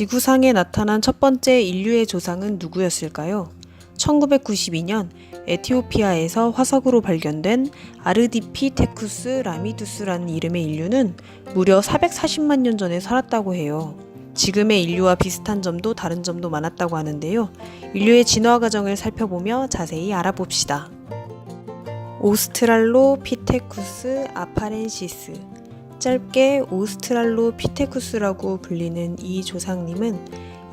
지구상에 나타난 첫 번째 인류의 조상은 누구였을까요? 1992년 에티오피아에서 화석으로 발견된 아르디피테쿠스 라미두스라는 이름의 인류는 무려 440만 년 전에 살았다고 해요. 지금의 인류와 비슷한 점도 다른 점도 많았다고 하는데요. 인류의 진화 과정을 살펴보며 자세히 알아봅시다. 오스트랄로피테쿠스 아파렌시스 짧게 오스트랄로피테쿠스라고 불리는 이 조상님은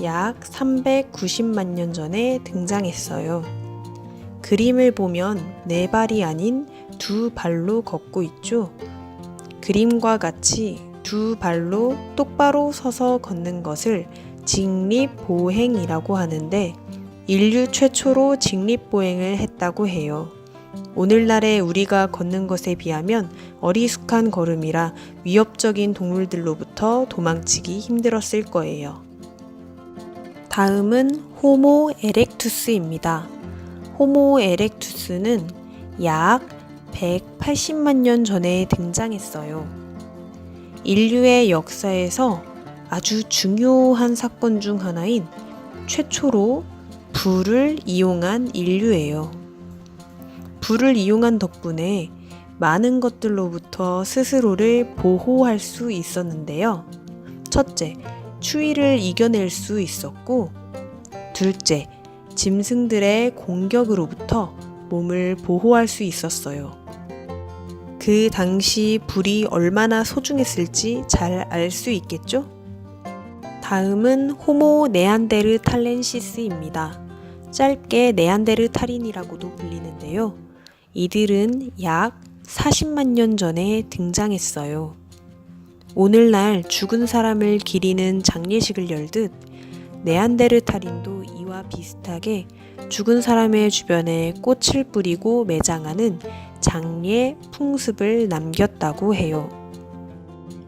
약 390만 년 전에 등장했어요. 그림을 보면 네 발이 아닌 두 발로 걷고 있죠. 그림과 같이 두 발로 똑바로 서서 걷는 것을 직립보행이라고 하는데 인류 최초로 직립보행을 했다고 해요. 오늘날의 우리가 걷는 것에 비하면 어리숙한 걸음이라 위협적인 동물들로부터 도망치기 힘들었을 거예요. 다음은 호모 에렉투스입니다. 호모 에렉투스는 약 180만 년 전에 등장했어요. 인류의 역사에서 아주 중요한 사건 중 하나인 최초로 불을 이용한 인류예요. 불을 이용한 덕분에 많은 것들로부터 스스로를 보호할 수 있었는데요. 첫째, 추위를 이겨낼 수 있었고, 둘째, 짐승들의 공격으로부터 몸을 보호할 수 있었어요. 그 당시 불이 얼마나 소중했을지 잘 알 수 있겠죠? 다음은 호모 네안데르탈렌시스입니다. 짧게 네안데르탈인이라고도 불리는데요. 이들은 약 40만 년 전에 등장했어요. 오늘날 죽은 사람을 기리는 장례식을 열듯 네안데르탈인도 이와 비슷하게 죽은 사람의 주변에 꽃을 뿌리고 매장하는 장례 풍습을 남겼다고 해요.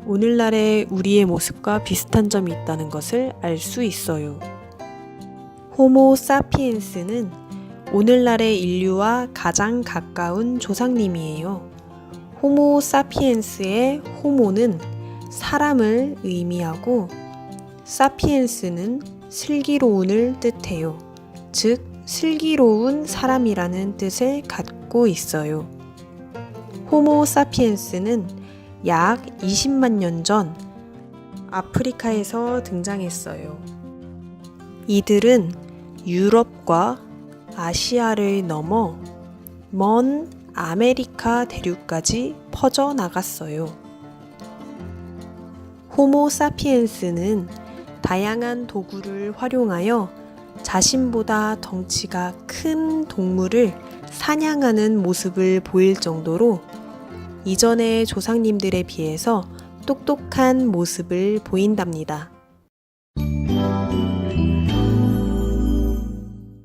오늘날의 우리의 모습과 비슷한 점이 있다는 것을 알 수 있어요. 호모 사피엔스는 오늘날의 인류와 가장 가까운 조상님이에요. 호모 사피엔스의 호모는 사람을 의미하고 사피엔스는 슬기로운을 뜻해요. 즉, 슬기로운 사람이라는 뜻을 갖고 있어요. 호모 사피엔스는 약 20만 년 전 아프리카에서 등장했어요. 이들은 유럽과 아시아를 넘어 먼 아메리카 대륙까지 퍼져 나갔어요. 호모 사피엔스는 다양한 도구를 활용하여 자신보다 덩치가 큰 동물을 사냥하는 모습을 보일 정도로 이전의 조상님들에 비해서 똑똑한 모습을 보인답니다.